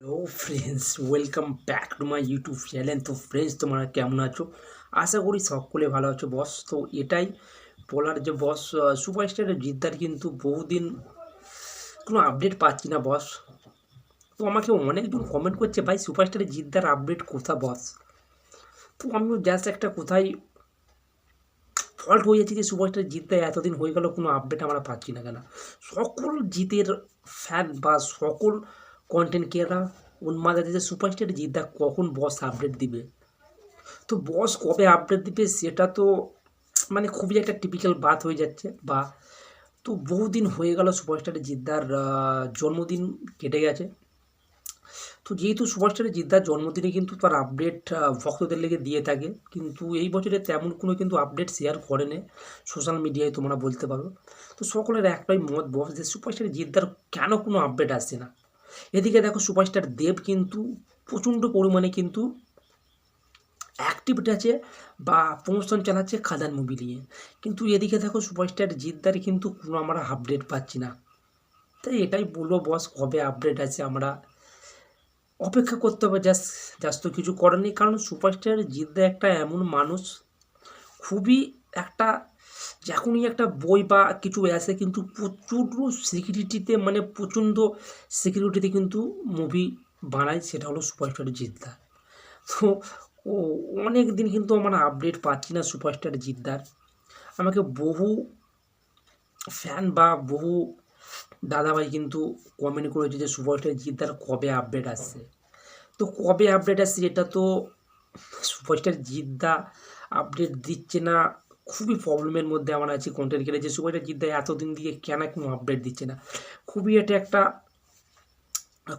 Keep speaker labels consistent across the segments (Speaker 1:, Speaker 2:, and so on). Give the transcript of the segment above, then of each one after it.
Speaker 1: Hello friends welcome back to my YouTube channel তো friends তোমরা কেমন আছো? আশা করি সকলে ভালো আছো। বস, তো এটাই বলার যে, বস সুপারস্টারের জিদ্দার কিন্তু বহুদিন কোনো আপডেট পাচ্ছি না, বস। তো আমাকে অনেকজন কমেন্ট করছে, ভাই সুপারস্টারের জিদ্দার আপডেট কোথা বস? তো আমিও জাস্ট একটা কোথায় ফল্ট হয়ে যাচ্ছে যে সুপারস্টার জিততে এতদিন হয়ে গেল, কোনো আপডেট আমরা পাচ্ছি না কেন? সকল জিতের ফ্যান বা সকল কন্টেন্ট ক্রিয়েটার উন্মাদ আছে যে সুপারস্টার জিদ্দা কখন বস আপডেট দিবে? তো বস কবে আপডেট দিবে সেটা তো মানে খুবই একটা টিপিক্যাল বাত হয়ে যাচ্ছে। বা তো বহুদিন হয়ে গেল সুপারস্টারের জিদ্দার জন্মদিন কেটে গেছে। তো যেহেতু সুভাষচন্দ্র জিদ্দার জন্মদিনে কিন্তু তার আপডেট ভক্তদের লেগে দিয়ে থাকে, কিন্তু এই বছরে তেমন কোনো কিন্তু আপডেট শেয়ার করেনি। সোশ্যাল মিডিয়ায় তোমরা বলতে পারো। তো সকলের একটাই মত বস যে সুপারস্টার জিদ্দার কেন কোনো আপডেট আসছে না? এদিকে দেখো সুপারস্টার দেব কিন্তু প্রচণ্ড পরিমাণে কিন্তু অ্যাক্টিভিটি আছে বা প্রমোশন চালাচ্ছে খাদান মুভি নিয়ে। কিন্তু এদিকে দেখো সুপারস্টার জিদ্দার কিন্তু কোনো আমরা আপডেট পাচ্ছি না। তাই এটাই বলব বস কবে আপডেট আছে আমরা অপেক্ষা করতে হবে জাস্ট জাস্ট তো কিছু করার নেই। কারণ সুপারস্টার জিদ্দা একটা এমন মানুষ, খুবই একটা যখনই একটা বই বা কিছু আসে কিন্তু প্রচুর সিকিউরিটিতে মানে প্রচণ্ড সিকিউরিটিতে কিন্তু মুভি বানায়, সেটা হলো সুপারস্টার জিদ্দার তো ও অনেক দিন কিন্তু আমার আপডেট পাচ্ছি না সুপারস্টার জিদ্দার। আমাকে বহু ফ্যান বা বহু দাদাভাই কিন্তু কমেন্ট করেছে যে সুপারস্টার জিদ্দার কবে আপডেট আসছে। তো কবে আপডেট আসছে এটা তো সুপারস্টার জিদ্দা আপডেট দিচ্ছে না খুবই প্রবলেমের মধ্যে আমরা আছি কন্টেন্ট ক্রিয়েটার যে সুপারস্টার জিদ্দা এতদিন দিয়ে কেন কোনো আপডেট দিচ্ছে না? খুবই এটা একটা,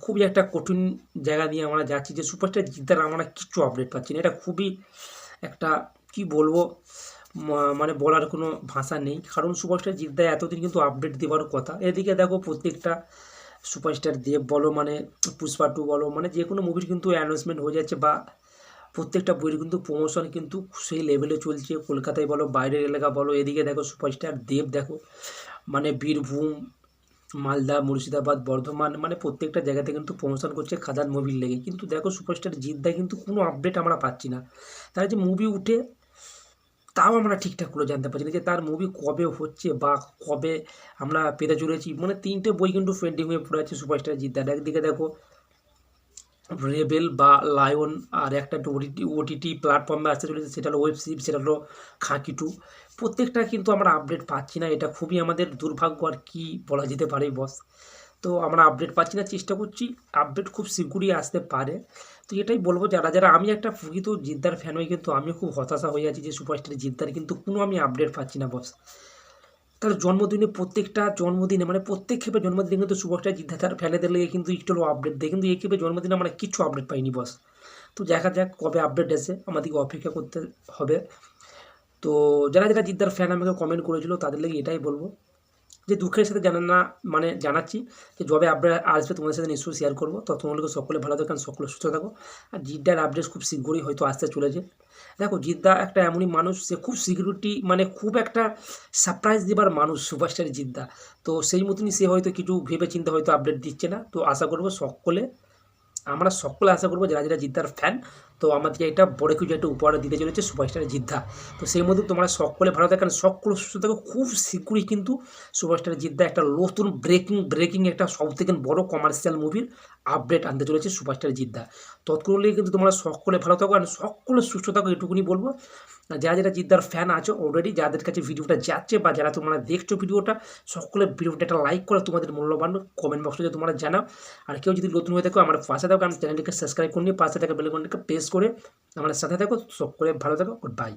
Speaker 1: খুবই একটা কঠিন জায়গা দিয়ে আমরা যাচ্ছি যে সুপারস্টার জিদ্দার আমরা কিচ্ছু আপডেট পাচ্ছি না। এটা খুবই একটা, কি বলব মানে বলার কোনো ভাষা নেই। কারণ সুপারস্টার জিদ্দা এতদিন কিন্তু আপডেট দেওয়ার কথা। এদিকে দেখো প্রত্যেকটা সুপারস্টার দেব বলো মানে পুষ্পা টু বলো মানে যে কোনো মুভির কিন্তু অ্যানাউন্সমেন্ট হয়ে যাচ্ছে বা প্রত্যেকটা বইয়ের কিন্তু প্রমোশন কিন্তু সেই লেভেলে চলছে। কলকাতায় বলো, বাইরের এলাকা বলো, এদিকে দেখো সুপারস্টার দেব দেখো মানে বীরভূম, মালদা, মুর্শিদাবাদ, বর্ধমান মানে প্রত্যেকটা জায়গাতে কিন্তু প্রমোশন করছে খাদান মুভির লেগে। কিন্তু দেখো সুপারস্টার জিদ্দা কিন্তু কোনো আপডেট আমরা পাচ্ছি না। তার যে মুভি উঠে, তাও আমরা ঠিকঠাক করে জানতে পারছি না যে তার মুভি কবে হচ্ছে বা কবে আমরা পেতে চলেছি। মানে তিনটে বই কিন্তু পেন্ডিং হয়ে পড়ে আছে সুপারস্টার জিদ্দার একদিকে দেখো রেবেল বা লায়ন আর একটা ওটিটি ওটিটি প্ল্যাটফর্মে আসতে চলেছে সেটা হলো ওয়েব সিরিজ সেটা হলো খাঁকি টু প্রত্যেকটা কিন্তু আমরা আপডেট পাচ্ছি না, এটা খুবই আমাদের দুর্ভাগ্য আর কি বলা যেতে পারে বস তো আমরা আপডেট পাচ্ছি না, চেষ্টা করছি আপডেট খুব শীঘ্রই আসতে পারে। তো এটাই বলব যারা যারা আমি একটা প্রকৃত জিদ্দার ফ্যান হই কিন্তু আমি খুব হতাশা হয়ে আছি যে সুপারস্টার জিদ্দার কিন্তু কোনো আমি আপডেট পাচ্ছি না বস তার জন্মদিনে প্রত্যেকটা জন্মদিনে মানে প্রত্যেক ক্ষেপে জন্মদিনে কিন্তু সুভাষটা জিদ্দা তার ফ্যানেদের লেগে কিন্তু একটু আপডেট দেয়। কিন্তু এই ক্ষেপে জন্মদিনে আমরা কিচ্ছু আপডেট পাইনি বস তো দেখা যাক কবে আপডেট এসে আমাদেরকে অপেক্ষা করতে হবে। তো যারা যারা জিদ্দার ফ্যান আমাকে কমেন্ট করেছিল, তাদের লেগে এটাই বলব যে দুঃখের সাথে জানান না মানে জানাচ্ছি যে যবে আপডেট আসবে তোমাদের সাথে নিশ্চয়ই শেয়ার করব। ততক্ষণ সকলে ভালো থাকেন সকলে সুস্থ থাকো। আর জিদ্দার আপডেট খুব শীঘ্রই হয়তো আসতে চলেছে। দেখো, জিদ্দা একটা এমনই মানুষ, সে খুব সিকিউরিটি মানে খুব একটা সারপ্রাইজ দেবার মানুষ সুপারস্টার জিদ্দা। তো সেই মতনই সে হয়তো কিছু ভেবে চিন্তে হয়তো আপডেট দিচ্ছে না। তো আশা করব সকলে, আমরা সকলে আশা করব যারা যারা জিদ্দার ফ্যান তো আমাদেরকে এটা বড় কিছু একটা উপহার দিতে চলেছে সুপারস্টার জিদ্দা। তো সেই মধ্যে তোমরা সকলে ভালো থাকেন সকলে সুস্থ থাকো। খুব শীঘ্রই কিন্তু সুপারস্টার জিদ্দা একটা নতুন ব্রেকিং ব্রেকিং একটা সব থেকে বড় কমার্শিয়াল মুভির আপডেট আনতে চলেছে সুপারস্টার জিদ্দা। তৎক্ষণে কিন্তু তোমরা সকলে ভালো থাকো আর সকলে সুস্থ থাকো, এটুকুনি বলব। যারা যারা জিদ্দার ফ্যান আছো অলরেডি যাদের কাছে ভিডিওটা যাচ্ছে বা যারা তোমরা দেখছ ভিডিওটা, সকলে ভিডিওটা একটা লাইক করে তোমাদের মূল্যবান কমেন্ট বক্সে তোমরা জানাও। আর কেউ যদি নতুন হয়ে থাকো, আমার পাশে থাকো আমি চ্যানেলটিকে সাবস্ক্রাইব করে, নিয়ে পাশে থাকা বেলকনটিকে প্রেস করে। আমার সাথে থাকো সব করে ভালো থাকো গুড বাই